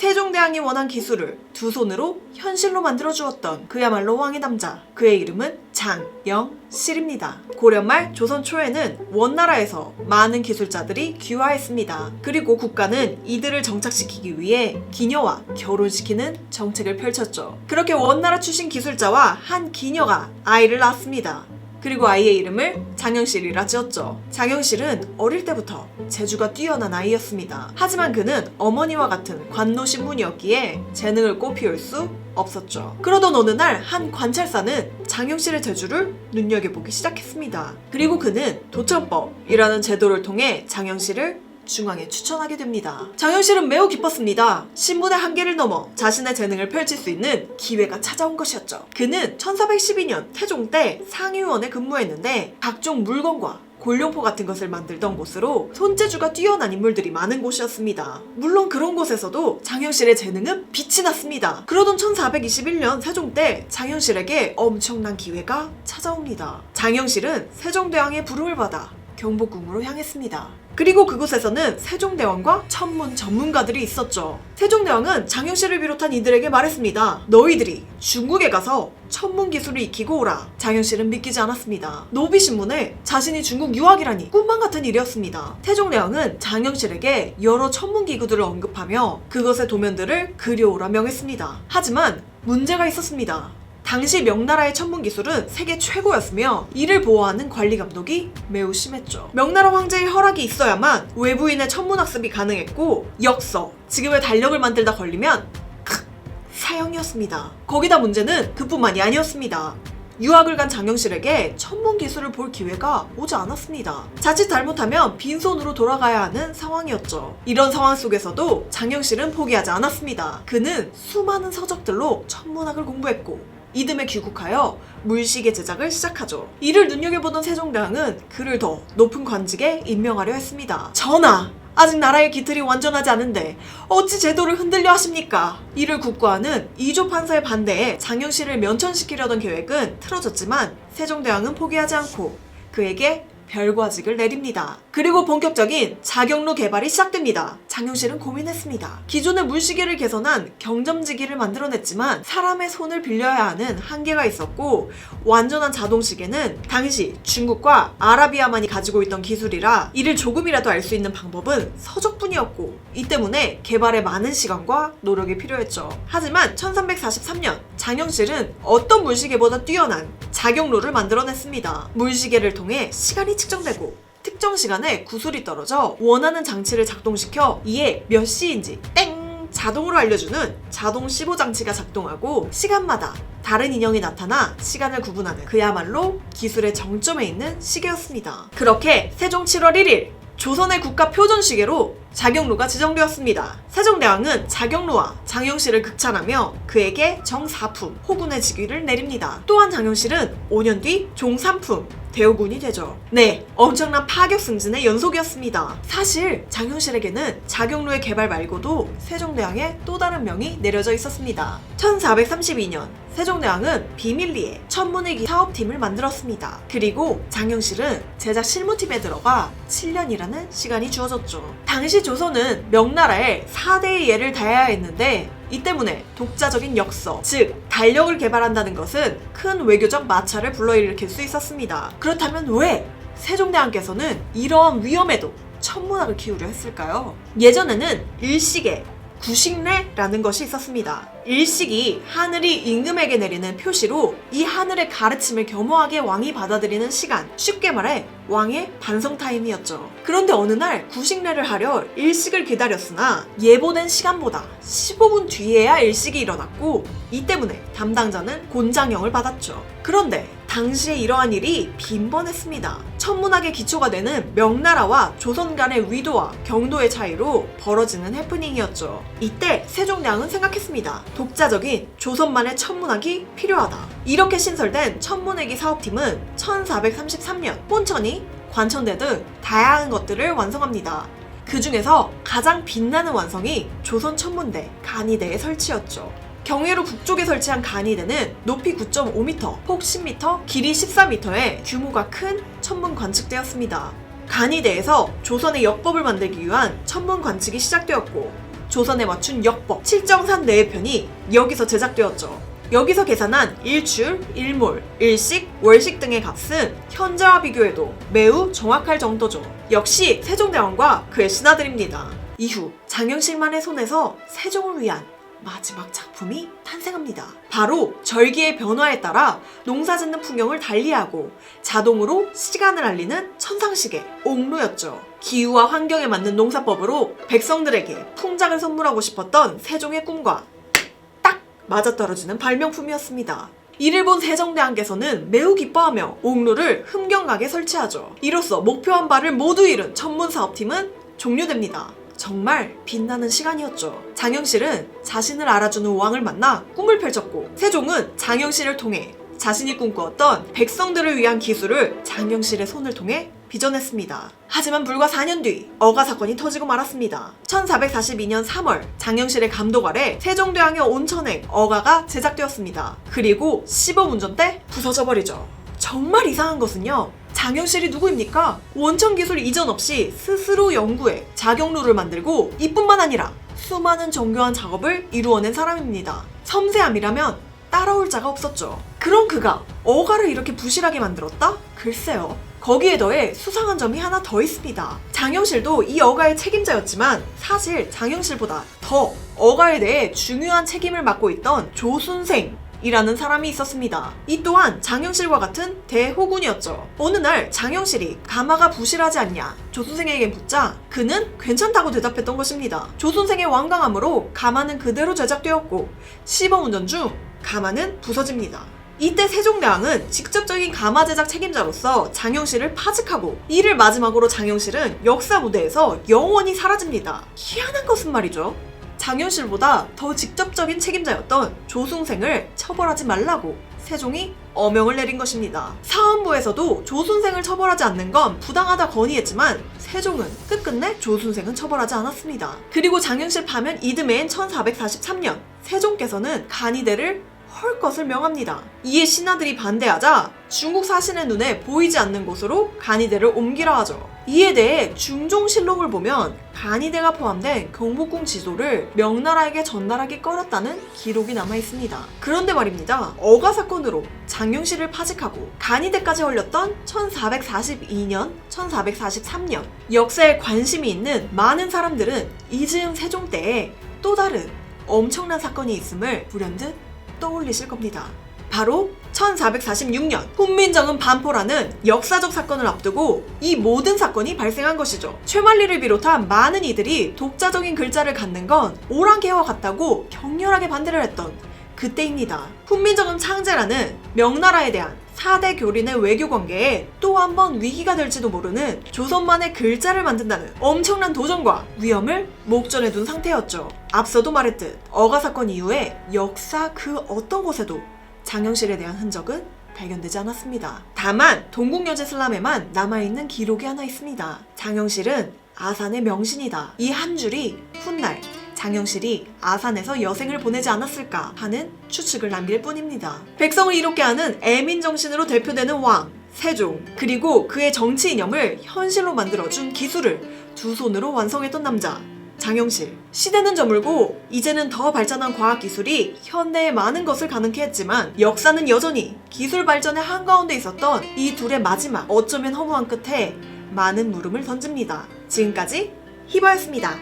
세종대왕이 원한 기술을 두 손으로 현실로 만들어 주었던 그야말로 왕의 남자. 그의 이름은 장영실입니다. 고려 말 조선 초에는 원나라에서 많은 기술자들이 귀화했습니다. 그리고 국가는 이들을 정착시키기 위해 기녀와 결혼시키는 정책을 펼쳤죠. 그렇게 원나라 출신 기술자와 한 기녀가 아이를 낳았습니다. 그리고 아이의 이름을 장영실이라 지었죠. 장영실은 어릴 때부터 재주가 뛰어난 아이였습니다. 하지만 그는 어머니와 같은 관노 신분이었기에 재능을 꽃피울 수 없었죠. 그러던 어느 날 한 관찰사는 장영실의 재주를 눈여겨보기 시작했습니다. 그리고 그는 도천법이라는 제도를 통해 장영실을 중앙에 추천하게 됩니다. 장영실은 매우 기뻤습니다. 신분의 한계를 넘어 자신의 재능을 펼칠 수 있는 기회가 찾아온 것이었죠. 그는 1412년 태종 때 상의원에 근무했는데 각종 물건과 골룡포 같은 것을 만들던 곳으로 손재주가 뛰어난 인물들이 많은 곳이었습니다. 물론 그런 곳에서도 장현실의 재능은 빛이 났습니다. 그러던 1421년 세종 때 장현실에게 엄청난 기회가 찾아옵니다. 장현실은 세종대왕의 부름을 받아 경복궁으로 향했습니다. 그리고 그곳에서는 세종대왕과 천문 전문가들이 있었죠. 세종대왕은 장영실을 비롯한 이들에게 말했습니다. 너희들이 중국에 가서 천문 기술을 익히고 오라. 장영실은 믿기지 않았습니다. 노비신문에 자신이 중국 유학이라니 꿈만 같은 일이었습니다. 세종대왕은 장영실에게 여러 천문 기구들을 언급하며 그것의 도면들을 그려오라 명했습니다. 하지만 문제가 있었습니다. 당시 명나라의 천문 기술은 세계 최고였으며 이를 보호하는 관리 감독이 매우 심했죠. 명나라 황제의 허락이 있어야만 외부인의 천문 학습이 가능했고 역서, 지금의 달력을 만들다 걸리면 크, 사형이었습니다. 거기다 문제는 그뿐만이 아니었습니다. 유학을 간 장영실에게 천문 기술을 볼 기회가 오지 않았습니다. 자칫 잘못하면 빈손으로 돌아가야 하는 상황이었죠. 이런 상황 속에서도 장영실은 포기하지 않았습니다. 그는 수많은 서적들로 천문학을 공부했고 이듬해 귀국하여 물시계 제작을 시작하죠. 이를 눈여겨보던 세종대왕은 그를 더 높은 관직에 임명하려 했습니다. 전하! 아직 나라의 기틀이 완전하지 않은데 어찌 제도를 흔들려 하십니까? 이를 국고하는 이조 판사의 반대에 장영실을 면천시키려던 계획은 틀어졌지만 세종대왕은 포기하지 않고 그에게 별과직을 내립니다. 그리고 본격적인 자경로 개발이 시작됩니다. 장영실은 고민했습니다. 기존의 물시계를 개선한 경점지기를 만들어냈지만 사람의 손을 빌려야 하는 한계가 있었고 완전한 자동시계는 당시 중국과 아라비아만이 가지고 있던 기술이라 이를 조금이라도 알 수 있는 방법은 서적뿐이었고 이 때문에 개발에 많은 시간과 노력이 필요했죠. 하지만 1343년 장영실은 어떤 물시계보다 뛰어난 자경로를 만들어냈습니다. 물시계를 통해 시간이 측정되고 특정 시간에 구슬이 떨어져 원하는 장치를 작동시켜 이에 몇 시인지 땡 자동으로 알려주는 자동 15 장치가 작동하고 시간마다 다른 인형이 나타나 시간을 구분하는 그야말로 기술의 정점에 있는 시계였습니다. 그렇게 세종 7월 1일 조선의 국가 표준 시계로 자경로가 지정되었습니다. 세종대왕은 자경로와 장영실을 극찬하며 그에게 정사품 호군의 직위를 내립니다. 또한 장영실은 5년 뒤 종삼품 대우군이 되죠. 네, 엄청난 파격 승진의 연속이었습니다. 사실 장영실에게는 자경로의 개발 말고도 세종대왕의 또 다른 명이 내려져 있었습니다. 1432년 세종대왕은 비밀리에 천문의기 사업팀을 만들었습니다. 그리고 장영실은 제작 실무팀에 들어가 7년이라는 시간이 주어졌죠. 당시 조선은 명나라의 4대의 예를 다해야 했는데 이 때문에 독자적인 역서, 즉 달력을 개발한다는 것은 큰 외교적 마찰을 불러일으킬 수 있었습니다. 그렇다면 왜 세종대왕께서는 이러한 위험에도 천문학을 키우려 했을까요? 예전에는 일식에 구식례라는 것이 있었습니다. 일식이 하늘이 임금에게 내리는 표시로 이 하늘의 가르침을 겸허하게 왕이 받아들이는 시간, 쉽게 말해 왕의 반성 타임이었죠. 그런데 어느 날 구식례를 하려 일식을 기다렸으나 예보된 시간보다 15분 뒤에야 일식이 일어났고 이 때문에 담당자는 곤장형을 받았죠. 그런데 당시에 이러한 일이 빈번했습니다. 천문학의 기초가 되는 명나라와 조선 간의 위도와 경도의 차이로 벌어지는 해프닝이었죠. 이때 세종대왕은 생각했습니다. 독자적인 조선만의 천문학이 필요하다. 이렇게 신설된 천문회기 사업팀은 1433년 혼천이 관천대 등 다양한 것들을 완성합니다. 그 중에서 가장 빛나는 완성이 조선 천문대 간이대의 설치였죠. 경회로 북쪽에 설치한 간이대는 높이 9.5m, 폭 10m, 길이 14m의 규모가 큰 천문 관측대였습니다. 간이대에서 조선의 역법을 만들기 위한 천문 관측이 시작되었고 조선에 맞춘 역법 칠정산 내편이 여기서 제작되었죠. 여기서 계산한 일출, 일몰, 일식, 월식 등의 값은 현재와 비교해도 매우 정확할 정도죠. 역시 세종대왕과 그의 신하들입니다. 이후 장영실만의 손에서 세종을 위한 마지막 작품이 탄생합니다. 바로 절기의 변화에 따라 농사 짓는 풍경을 달리하고 자동으로 시간을 알리는 천상시계 옥루였죠. 기후와 환경에 맞는 농사법으로 백성들에게 풍작을 선물하고 싶었던 세종의 꿈과 딱 맞아떨어지는 발명품이었습니다. 이를 본 세종대왕께서는 매우 기뻐하며 옥루를 흠경각에 설치하죠. 이로써 목표한 바를 모두 이룬 전문사업팀은 종료됩니다. 정말 빛나는 시간이었죠. 장영실은 자신을 알아주는 왕을 만나 꿈을 펼쳤고 세종은 장영실을 통해 자신이 꿈꾸었던 백성들을 위한 기술을 장영실의 손을 통해 빚어냈습니다. 하지만 불과 4년 뒤 어가 사건이 터지고 말았습니다. 1442년 3월 장영실의 감독 아래 세종대왕의 온천행 어가가 제작되었습니다. 그리고 시범 운전 때 부서져 버리죠. 정말 이상한 것은요. 장영실이 누구입니까? 원천 기술 이전 없이 스스로 연구해 자격루를 만들고 이뿐만 아니라 수많은 정교한 작업을 이루어낸 사람입니다. 섬세함이라면 따라올 자가 없었죠. 그런 그가 어가를 이렇게 부실하게 만들었다? 글쎄요. 거기에 더해 수상한 점이 하나 더 있습니다. 장영실도 이 어가의 책임자였지만 사실 장영실보다 더 어가에 대해 중요한 책임을 맡고 있던 조순생 이라는 사람이 있었습니다. 이 또한 장영실과 같은 대호군이었죠. 어느 날 장영실이 가마가 부실하지 않냐 조순생에게 묻자 그는 괜찮다고 대답했던 것입니다. 조순생의 완강함으로 가마는 그대로 제작되었고 시범 운전 중 가마는 부서집니다. 이때 세종대왕은 직접적인 가마 제작 책임자로서 장영실을 파직하고 이를 마지막으로 장영실은 역사 무대에서 영원히 사라집니다. 희한한 것은 말이죠. 장현실보다 더 직접적인 책임자였던 조순생을 처벌하지 말라고 세종이 어명을 내린 것입니다. 사헌부에서도 조순생을 처벌하지 않는 건 부당하다 건의했지만 세종은 끝끝내 조순생은 처벌하지 않았습니다. 그리고 장현실 파면 이듬해인 1443년 세종께서는 간이대를 헐 것을 명합니다. 이에 신하들이 반대하자 중국 사신의 눈에 보이지 않는 곳으로 간이대를 옮기라 하죠. 이에 대해 중종실록을 보면 간이대가 포함된 경복궁 지도를 명나라에게 전달하기 꺼렸다는 기록이 남아 있습니다. 그런데 말입니다. 어가 사건으로 장영실을 파직하고 간이대까지 올렸던 1442년, 1443년 역사에 관심이 있는 많은 사람들은 이즈음 세종 때에 또 다른 엄청난 사건이 있음을 불현듯 떠올리실 겁니다. 바로 1446년 훈민정음 반포라는 역사적 사건을 앞두고 이 모든 사건이 발생한 것이죠. 최만리를 비롯한 많은 이들이 독자적인 글자를 갖는 건 오랑캐와 같다고 격렬하게 반대를 했던 그때입니다. 훈민정음 창제라는 명나라에 대한 4대 교린의 외교 관계에 또 한 번 위기가 될지도 모르는 조선만의 글자를 만든다는 엄청난 도전과 위험을 목전에 둔 상태였죠. 앞서도 말했듯 어가 사건 이후에 역사 그 어떤 곳에도 장영실에 대한 흔적은 발견되지 않았습니다. 다만 동국여제 슬람에만 남아있는 기록이 하나 있습니다. 장영실은 아산의 명신이다. 이 한 줄이 훗날 장영실이 아산에서 여생을 보내지 않았을까 하는 추측을 남길 뿐입니다. 백성을 이롭게 하는 애민 정신으로 대표되는 왕 세종 그리고 그의 정치 이념을 현실로 만들어준 기술을 두 손으로 완성했던 남자 장영실 시대는 저물고 이제는 더 발전한 과학기술이 현대의 많은 것을 가능케 했지만 역사는 여전히 기술 발전의 한가운데 있었던 이 둘의 마지막 어쩌면 허무한 끝에 많은 물음을 던집니다. 지금까지 히버였습니다.